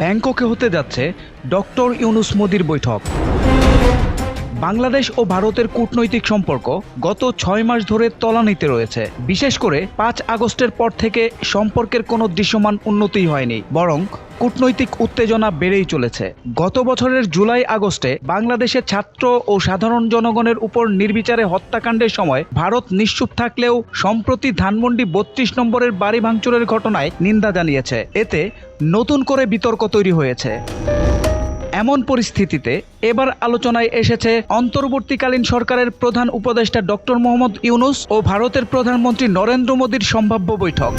ব্যাংককে হতে যাচ্ছে ডক্টর ইউনুস মোদির বৈঠক। বাংলাদেশ ও ভারতের কূটনৈতিক সম্পর্ক গত ছয় মাস ধরে তলানিতে রয়েছে। বিশেষ করে পাঁচ আগস্টের পর থেকে সম্পর্কের কোনো দৃশ্যমান উন্নতি হয়নি, বরং কূটনৈতিক উত্তেজনা বেড়েই চলেছে। গত বছরের জুলাই আগস্টে বাংলাদেশের ছাত্র ও সাধারণ জনগণের উপর নির্বিচারে হত্যাকাণ্ডের সময় ভারত নিশ্চুপ থাকলেও সম্প্রতি ধানমন্ডি বত্রিশ নম্বরের বাড়ি ভাঙচুরের ঘটনায় নিন্দা জানিয়েছে। এতে নতুন করে বিতর্ক তৈরি হয়েছে। এমন পরিস্থিতিতে এবার আলোচনায় এসেছে অন্তর্বর্তীকালীন সরকারের প্রধান উপদেষ্টা ডক্টর মোহাম্মদ ইউনুস ও ভারতের প্রধানমন্ত্রী নরেন্দ্র মোদীর সম্ভাব্য বৈঠক।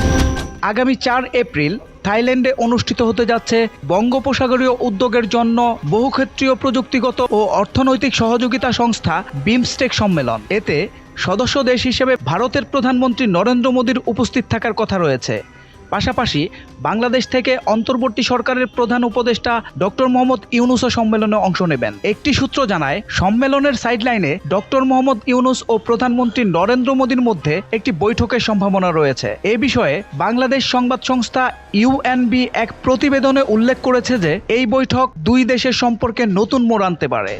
আগামী চার এপ্রিল থাইল্যান্ডে অনুষ্ঠিত হতে যাচ্ছে বঙ্গোপসাগরীয় উদ্যোগের জন্য বহুক্ষেত্রীয় প্রযুক্তিগত ও অর্থনৈতিক সহযোগিতা সংস্থা বিমস্টেক সম্মেলন। এতে সদস্য দেশ হিসেবে ভারতের প্রধানমন্ত্রী নরেন্দ্র মোদীর উপস্থিত থাকার কথা রয়েছে। পাশাপাশি বাংলাদেশ থেকে অন্তর্বর্তী সরকারের প্রধান উপদেষ্টা ডক্টর মোহাম্মদ ইউনুসও সম্মেলনে অংশ নেবেন। একটি সূত্র জানায়, সম্মেলনের সাইডলাইনে ডক্টর মোহাম্মদ ইউনুস ও প্রধানমন্ত্রী নরেন্দ্র মোদীর মধ্যে একটি বৈঠকের সম্ভাবনা রয়েছে। এ বিষয়ে বাংলাদেশ সংবাদ সংস্থা ইউএনবি এক প্রতিবেদনে উল্লেখ করেছে যে, এই বৈঠক দুই দেশের সম্পর্কে নতুন মোড় আনতে পারে।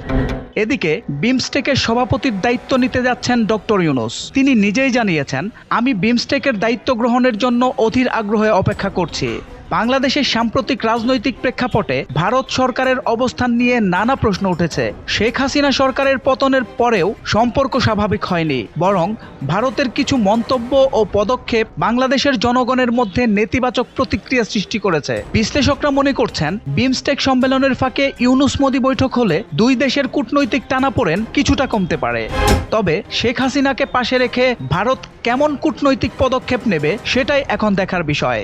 এদিকে বিমস্টেকের সভাপতির দায়িত্ব নিতে যাচ্ছেন ডক্টর ইউনুস। তিনি নিজেই জানিয়েছেন, আমি বিমস্টেকের দায়িত্ব গ্রহণের জন্য অধীর আগ্রহে অপেক্ষা করছি। বাংলাদেশের সাম্প্রতিক রাজনৈতিক প্রেক্ষাপটে ভারত সরকারের অবস্থান নিয়ে নানা প্রশ্ন উঠেছে। শেখ হাসিনা সরকারের পতনের পরেও সম্পর্ক স্বাভাবিক হয়নি, বরং ভারতের কিছু মন্তব্য ও পদক্ষেপ বাংলাদেশের জনগণের মধ্যে নেতিবাচক প্রতিক্রিয়া সৃষ্টি করেছে। বিশ্লেষকরা মনে করছেন, বিমস্টেক সম্মেলনের ফাঁকে ইউনুস মোদি বৈঠক হলে দুই দেশের কূটনৈতিক টানাপোড়েন কিছুটা কমতে পারে। তবে শেখ হাসিনাকে পাশে রেখে ভারত কেমন কূটনৈতিক পদক্ষেপ নেবে, সেটাই এখন দেখার বিষয়।